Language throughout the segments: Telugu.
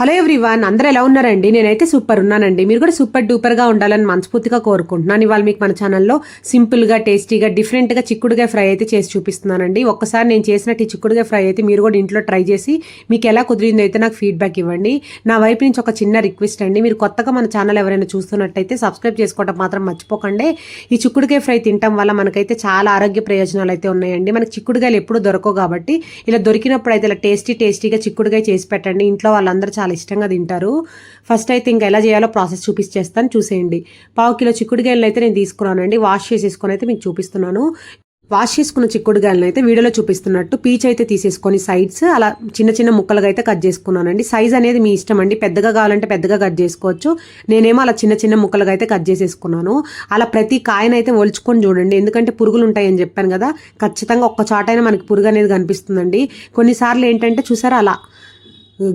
హలో ఎవ్రీవన్ అందరూ ఎలా ఉన్నారండి? నేనైతే సూపర్ ఉన్నానండి. మీరు కూడా సూపర్ డూపర్గా ఉండాలని మనస్ఫూర్తిగా కోరుకుంటున్నాను. ఇవాళ మీకు మన ఛానల్లో సింపుల్గా టేస్టీగా డిఫరెంట్గా చిక్కుడుగా ఫ్రై అయితే చేసి చూపిస్తున్నానండి. ఒక్కసారి నేను చేసినట్టు ఈ చిక్కుడుగా ఫ్రై అయితే మీరు కూడా ఇంట్లో ట్రై చేసి మీకు ఎలా కుదిరిందో అయితే నాకు ఫీడ్బ్యాక్ ఇవ్వండి. నా వైపు నుంచి ఒక చిన్న రిక్వెస్ట్ అండి. మీరు కొత్తగా మన ఛానల్ ఎవరైనా చూస్తున్నట్టయితే సబ్స్క్రైబ్ చేసుకోవడం మాత్రం మర్చిపోకండి. ఈ చిక్కుడుకాయ ఫ్రై తినటం వల్ల మనకైతే చాలా ఆరోగ్య ప్రయోజనాలు అయితే ఉన్నాయండి. మనకి చిక్కుడుగాయలు ఎప్పుడు దొరకవు కాబట్టి ఇలా దొరికినప్పుడు అయితే ఇలా టేస్టీ టేస్టీగా చిక్కుడుగా చేసి పెట్టండి. ఇంట్లో వాళ్ళందరూ చాలా చాలా ఇష్టంగా తింటారు. ఫస్ట్ అయితే ఇంకా ఎలా చేయాలో ప్రాసెస్ చూపించేస్తాను. చూసేయండి. పావు కిలో చిక్కుడుగాయలను అయితే నేను తీసుకున్నానండి. వాష్ చేసేసుకొని అయితే మీకు చూపిస్తున్నాను. వాష్ చేసుకున్న చిక్కుడుగాయలను అయితే వీడియోలో చూపిస్తున్నట్టు పీచ్ అయితే తీసేసుకొని సైడ్స్ అలా చిన్న చిన్న ముక్కలుగా అయితే కట్ చేసుకున్నానండి. సైజ్ అనేది మీ ఇష్టం అండి. పెద్దగా కావాలంటే పెద్దగా కట్ చేసుకోవచ్చు. నేనేమో అలా చిన్న చిన్న ముక్కలుగా అయితే కట్ చేసేసుకున్నాను. అలా ప్రతి కాయనైతే ఒలుచుకొని చూడండి. ఎందుకంటే పురుగులు ఉంటాయని చెప్పాను కదా. ఖచ్చితంగా ఒక్క చాటైనా మనకి పురుగు అనేది కనిపిస్తుందండి. కొన్నిసార్లు ఏంటంటే చూసారా అలా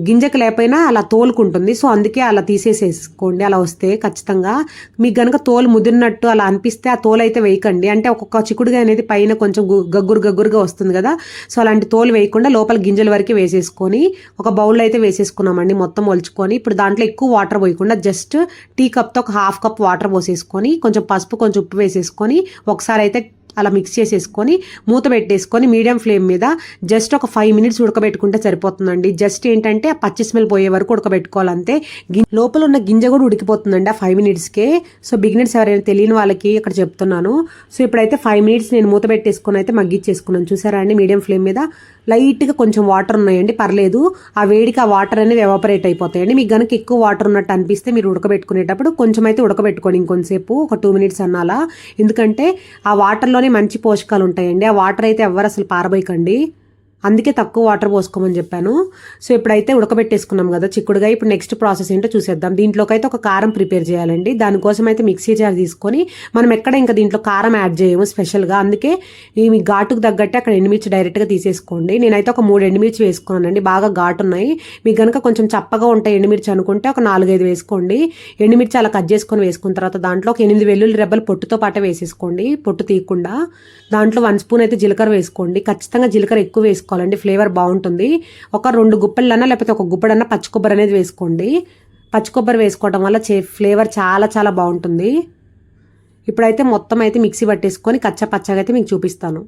గింజకు లేకపోయినా అలా తోలుకుంటుంది. సో అందుకే అలా తీసేసేసుకోండి. అలా వస్తే ఖచ్చితంగా మీకు కనుక తోలు ముదిరినట్టు అలా అనిపిస్తే ఆ తోలు అయితే వేయకండి. అంటే ఒక్కొక్క చిక్కుడుగా అనేది పైన కొంచెం గగ్గురు గగ్గురుగా వస్తుంది కదా. సో అలాంటి తోలు వేయకుండా లోపల గింజల వరకు వేసేసుకొని ఒక బౌల్లో అయితే వేసేసుకున్నామండి మొత్తం ఒలుచుకొని. ఇప్పుడు దాంట్లో ఎక్కువ వాటర్ పోయకుండా జస్ట్ టీ కప్తో ఒక హాఫ్ కప్ వాటర్ పోసేసుకొని కొంచెం పసుపు కొంచెం ఉప్పు వేసేసుకొని ఒకసారి అయితే అలా మిక్స్ చేసేసుకొని మూత పెట్టేసుకొని మీడియం ఫ్లేమ్ మీద జస్ట్ ఒక ఫైవ్ మినిట్స్ ఉడకబెట్టుకుంటే సరిపోతుందండి. జస్ట్ ఏంటంటే ఆ పచ్చి స్మెల్ పోయే వరకు ఉడకబెట్టుకోవాలంతే. లోపల ఉన్న గింజ కూడా ఉడికిపోతుందండి ఆ ఫైవ్ మినిట్స్కే సో బిగినర్స్ ఎవరైనా తెలియని వాళ్ళకి ఇక్కడ చెప్తున్నాను. సో ఇప్పుడైతే ఫైవ్ మినిట్స్ నేను మూత పెట్టేసుకొని అయితే మగ్గిచ్చేసుకున్నాను. చూసారా అండి? మీడియం ఫ్లేమ్ మీద లైట్గా కొంచెం వాటర్ ఉన్నాయండి. పర్లేదు. ఆ వేడికి ఆ వాటర్ అనేది ఎవాపరేట్ అయిపోతాయండి. మీకు కనుక ఎక్కువ వాటర్ ఉన్నట్టు అనిపిస్తే మీరు ఉడకబెట్టుకునేటప్పుడు కొంచెం అయితే ఉడకబెట్టుకోండి ఇంకొంతసేపు ఒక టూ మినిట్స్ అన్నాలా ఎందుకంటే ఆ వాటర్లోనే మంచి పోషకాలు ఉంటాయండి ఆ వాటర్ అయితే ఎవ్వరు అసలు పారబోయకండి. అందుకే తక్కువ వాటర్ పోసుకోమని చెప్పాను. సో ఇప్పుడైతే ఉడకబెట్టేసుకున్నాం కదా చిక్కుడుగా ఇప్పుడు నెక్స్ట్ ప్రాసెస్ ఏంటో చూసేద్దాం. దీంట్లోకి అయితే ఒక కారం ప్రిపేర్ చేయాలండి. దానికోసం అయితే మిక్సీ జార్ తీసుకొని మనం ఎక్కడ ఇంకా దీంట్లో కారం యాడ్ చేయము స్పెషల్గా అందుకే ఈ మీ ఘాటుకు తగ్గట్టే అక్కడ ఎండుమిర్చి డైరెక్ట్గా తీసేసుకోండి. నేనైతే ఒక మూడు ఎండుమిర్చి వేసుకున్నానండి. బాగా ఘాటు ఉన్నాయి. మీకు కనుక కొంచెం చప్పగా ఉంటాయి ఎండుమిర్చి అనుకుంటే ఒక నాలుగైదు వేసుకోండి. ఎండుమిర్చి అలా కట్ చేసుకొని వేసుకున్న తర్వాత దాంట్లో ఒక ఎనిమిది వెల్లుల్లి రెబ్బలు పొట్టుతో పాటే వేసేసుకోండి. పొట్టు తీయకుండా. దాంట్లో వన్ స్పూన్ అయితే జీలకర్ర వేసుకోండి. ఖచ్చితంగా జీలకర్ర ఎక్కువ వేసుకోవాలండి ఫ్లేవర్ బాగుంటుంది. ఒక రెండు గుప్పెళ్ళన్నా లేకపోతే ఒక గుప్పెడన్నా పచ్చి కొబ్బరి అనేది వేసుకోండి. పచ్చి కొబ్బరి వేసుకోవడం వల్ల చే ఫ్లేవర్ చాలా చాలా బాగుంటుంది. ఇప్పుడైతే మొత్తం అయితే మిక్సీ పట్టేసుకొని కచ్చా పచ్చగా అయితే మీకు చూపిస్తాను.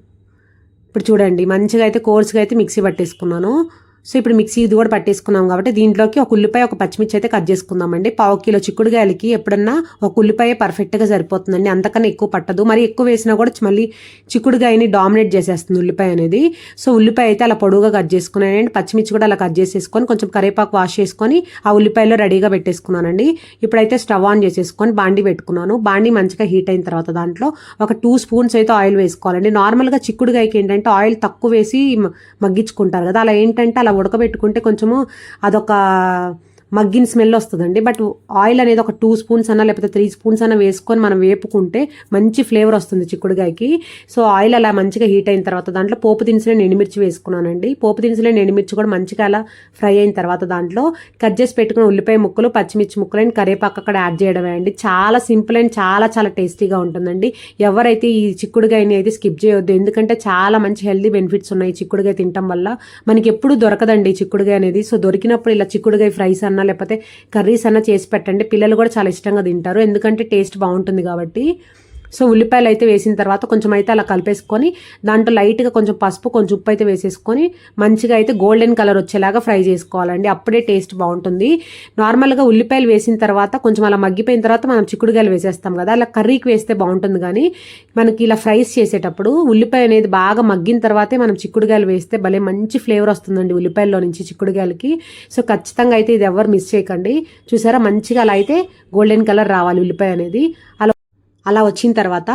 ఇప్పుడు చూడండి మంచిగా అయితే కోర్స్గా అయితే మిక్సీ పట్టేసుకున్నాను. సో ఇప్పుడు మిక్సీ ఇది కూడా పట్టేసుకున్నాం కాబట్టి దీంట్లోకి ఒక ఉల్లిపాయ ఒక పచ్చిమిర్చి అయితే కట్ చేసుకుందామండి. పావు కిలో చిక్కుడుగాయలకి ఎప్పుడన్నా ఒక ఉల్లిపాయ పర్ఫెక్ట్గా సరిపోతుందండి. అంతకన్నా ఎక్కువ పట్టదు. మరి ఎక్కువ వేసినా కూడా మళ్ళీ చిక్కుడుగాయని డామినేట్ చేసేస్తుంది ఉల్లిపాయ అనేది. సో ఉల్లిపాయ అయితే అలా పొడుగుగా కట్ చేసుకున్నానండి. పచ్చిమిర్చి కూడా అలా కట్ చేసేసుకొని కొంచెం కరివేపాకు వాష్ చేసుకొని ఆ ఉల్లిపాయలో రెడీగా పెట్టేసుకున్నానండి. ఇప్పుడైతే స్టవ్ ఆన్ చేసేసుకొని బాండి పెట్టుకున్నాను. బాండి మంచిగా హీట్ అయిన తర్వాత దాంట్లో ఒక టూ స్పూన్స్ అయితే ఆయిల్ వేసుకోవాలండి. నార్మల్గా చిక్కుడుగాయకి ఏంటంటే ఆయిల్ తక్కువ వేసి మగ్గించుకుంటారు కదా. అలా ఏంటంటే అలా ఉడకబెట్టుకుంటే కొంచెము అదొక మగ్గిన స్మెల్ వస్తుందండి. బట్ ఆయిల్ అనేది ఒక టూ స్పూన్స్ అన్న లేకపోతే త్రీ స్పూన్స్ అన్న వేసుకొని మనం వేపుకుంటే మంచి ఫ్లేవర్ వస్తుంది చిక్కుడుగాయకి. సో ఆయిల్ అలా మంచిగా హీట్ అయిన తర్వాత దాంట్లో పోపు దినుసులు ఎండుమిర్చి వేసుకున్నానండి. పోపు దినుసులు ఎండుమిర్చి కూడా మంచిగా అలా ఫ్రై అయిన తర్వాత దాంట్లో కట్ చేసి పెట్టుకున్న ఉల్లిపాయ ముక్కలు పచ్చిమిర్చి ముక్కలు అండ్ కరివేపాకు అక్కడ యాడ్ చేయడమే అండి. చాలా సింపుల్ అండ్ చాలా చాలా టేస్టీగా ఉంటుందండి. ఎవరైతే ఈ చిక్కుడుగాయని అయితే స్కిప్ చేయొద్దు. ఎందుకంటే చాలా మంచి హెల్దీ బెనిఫిట్స్ ఉన్నాయి ఈ చిక్కుడుగాయ తినటం వల్ల. మనకి ఎప్పుడు దొరకదండి చిక్కుడుగాయ అనేది. సో దొరికినప్పుడు ఇలా చిక్కుడుగాయ ఫ్రైస్ అన్న లేకపోతే కర్రీస్ అన్నా చేసి పెట్టండి. పిల్లలు కూడా చాలా ఇష్టంగా తింటారు. ఎందుకంటే టేస్ట్ బాగుంటుంది కాబట్టి. సో ఉల్లిపాయలు అయితే వేసిన తర్వాత కొంచెం అయితే అలా కలిపేసుకొని దాంట్లో లైట్గా కొంచెం పసుపు కొంచెం ఉప్పు అయితే వేసేసుకొని మంచిగా అయితే గోల్డెన్ కలర్ వచ్చేలాగా ఫ్రై చేసుకోవాలండి. అప్పుడే టేస్ట్ బాగుంటుంది. నార్మల్గా ఉల్లిపాయలు వేసిన తర్వాత కొంచెం అలా మగ్గిపోయిన తర్వాత మనం చిక్కుడుగాయలు వేసేస్తాం కదా అలా కర్రీకి వేస్తే బాగుంటుంది కానీ మనకి ఇలా ఫ్రైస్ చేసేటప్పుడు ఉల్లిపాయ అనేది బాగా మగ్గిన తర్వాతే మనం చిక్కుడుగాయలు వేస్తే భలే మంచి ఫ్లేవర్ వస్తుందండి ఉల్లిపాయల్లో నుంచి చిక్కుడుగాయలకి. సో ఖచ్చితంగా అయితే ఇది ఎవరు మిస్ చేయకండి. చూసారా? మంచిగా అలా అయితే గోల్డెన్ కలర్ రావాలి ఉల్లిపాయ అనేది. అలా అలా వచ్చిన తర్వాత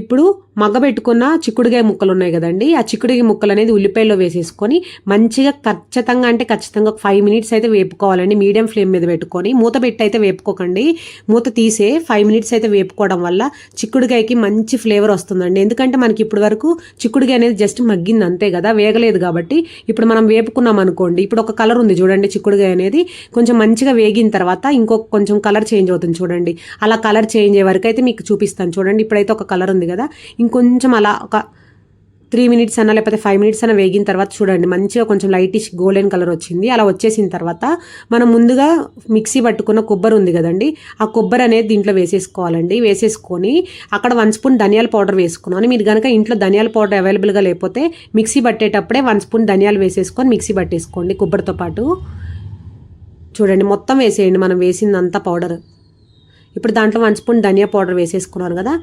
ఇప్పుడు మగ్గబెట్టుకున్న చిక్కుడుగాయ ముక్కలు ఉన్నాయి కదండి. ఆ చిక్కుడుగాయ ముక్కలు అనేది ఉల్లిపాయలో వేసేసుకొని మంచిగా ఖచ్చితంగా అంటే ఖచ్చితంగా ఒక ఫైవ్ మినిట్స్ అయితే వేపుకోవాలండి. మీడియం ఫ్లేమ్ మీద పెట్టుకొని మూత పెట్టి అయితే వేపుకోకండి. మూత తీసే ఫైవ్ మినిట్స్ అయితే వేపుకోవడం వల్ల చిక్కుడుగాయకి మంచి ఫ్లేవర్ వస్తుందండి. ఎందుకంటే మనకి ఇప్పుడు వరకు చిక్కుడుగాయ అనేది జస్ట్ మగ్గింది అంతే కదా వేగలేదు కాబట్టి ఇప్పుడు మనం వేపుకున్నాం అనుకోండి. ఇప్పుడు ఒక కలర్ ఉంది చూడండి చిక్కుడుగాయ అనేది. కొంచెం మంచిగా వేగిన తర్వాత ఇంకొక కొంచెం కలర్ చేంజ్ అవుతుంది చూడండి. అలా కలర్ చేంజ్ అయ్యే వరకు అయితే మీకు చూపిస్తాను చూడండి ఇప్పుడైతే ఒక కలర్ ఉంది కదా. ఇంకొంచెం అలా ఒక త్రీ మినిట్స్ అన్న లేకపోతే ఫైవ్ మినిట్స్ అన్న వేగిన తర్వాత చూడండి మంచిగా కొంచెం లైటిష్ గోల్డెన్ కలర్ వచ్చింది. అలా వచ్చేసిన తర్వాత మనం ముందుగా మిక్సీ పట్టుకున్న కొబ్బరి ఉంది కదండి ఆ కొబ్బరి అనేది దీంట్లో వేసేసుకోవాలండి. వేసేసుకొని అక్కడ వన్ స్పూన్ ధనియాల పౌడర్ వేసుకున్నాను. మీరు కనుక ఇంట్లో ధనియాల పౌడర్ అవైలబుల్గా లేకపోతే మిక్సీ పట్టేటప్పుడే వన్ స్పూన్ ధనియాలు వేసేసుకొని మిక్సీ పట్టేసుకోండి కొబ్బరితో పాటు. చూడండి మొత్తం వేసేయండి. మనం వేసిందంతా పౌడర్. ఇప్పుడు దాంట్లో వన్ స్పూన్ ధనియా పౌడర్ వేసేసుకున్నాను కదా.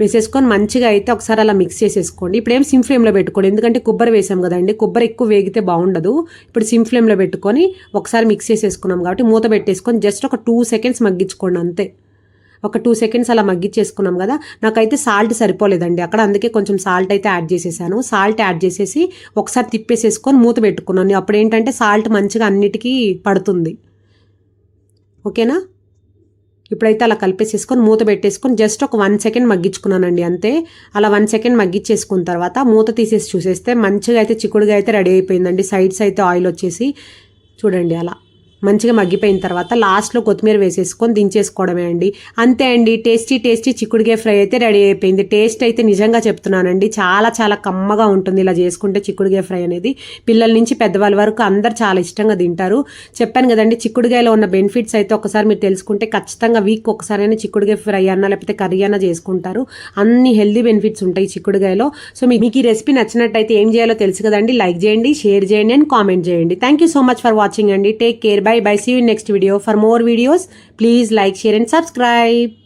వేసేసుకొని మంచిగా అయితే ఒకసారి అలా మిక్స్ చేసేసుకోండి. ఇప్పుడు ఏం సిమ్ ఫ్లేమ్లో పెట్టుకోండి. ఎందుకంటే కొబ్బరి వేసాం కదండి. కొబ్బరి ఎక్కువ వేగితే బాగుండదు. ఇప్పుడు సిమ్ ఫ్లేమ్లో పెట్టుకొని ఒకసారి మిక్స్ చేసేసుకున్నాం కాబట్టి మూత పెట్టేసుకొని జస్ట్ ఒక టూ సెకండ్స్ మగ్గించుకోండి అంతే. ఒక టూ సెకండ్స్ అలా మగ్గిచ్చేసుకున్నాం కదా. నాకైతే సాల్ట్ సరిపోలేదండి. అక్కడ అందుకే కొంచెం సాల్ట్ అయితే యాడ్ చేసేసాను. సాల్ట్ యాడ్ చేసేసి ఒకసారి తిప్పేసేసుకొని మూత పెట్టుకున్నాను. అప్పుడు ఏంటంటే సాల్ట్ మంచిగా అన్నిటికీ పడుతుంది. ఓకేనా? ఇప్పుడైతే అలా కలిపేసేసుకొని మూత పెట్టేసుకొని జస్ట్ ఒక వన్ సెకండ్ మగ్గించుకున్నానండి అంతే. అలా వన్ సెకండ్ మగ్గించేసుకున్న తర్వాత మూత తీసేసి చూసేస్తే మంచిగా అయితే చిక్కుడుగా అయితే రెడీ అయిపోయిందండి. సైడ్స్ అయితే ఆయిల్ వచ్చేసి చూడండి అలా. మంచిగా మగ్గిపోయిన తర్వాత లాస్ట్లో కొత్తిమీర వేసేసుకొని దించేసుకోవడమే అండి. అంతే అండి టేస్టీ టేస్టీ చిక్కుడుకాయ ఫ్రై అయితే రెడీ అయిపోయింది. టేస్ట్ అయితే నిజంగా చెప్తున్నానండి. చాలా చాలా కమ్మగా ఉంటుంది ఇలా చేసుకుంటే చిక్కుడుకాయ ఫ్రై అనేది. పిల్లల నుంచి పెద్దవాళ్ళ వరకు అందరు చాలా ఇష్టంగా తింటారు. చెప్పాను కదండి చిక్కుడుకాయలో ఉన్న బెనిఫిట్స్ అయితే ఒకసారి మీరు తెలుసుకుంటే ఖచ్చితంగా వీక్ ఒకసారైనా చిక్కుడుకాయ ఫ్రై అన్నా లేకపోతే కర్రీ అన్నా చేసుకుంటారు. అన్ని హెల్దీ బెనిఫిట్స్ ఉంటాయి చిక్కుడుకాయలో. సో మీ- మీకు ఈ రెసిపీ నచ్చినట్టయితే ఏం చేయాలో తెలుసు కదండి. లైక్ చేయండి షేర్ చేయండి అండ్ కామెంట్ చేయండి. Thank you so much for watching అండి. Take care. Bye Bye! See you in next video. For more videos, please like, share and subscribe.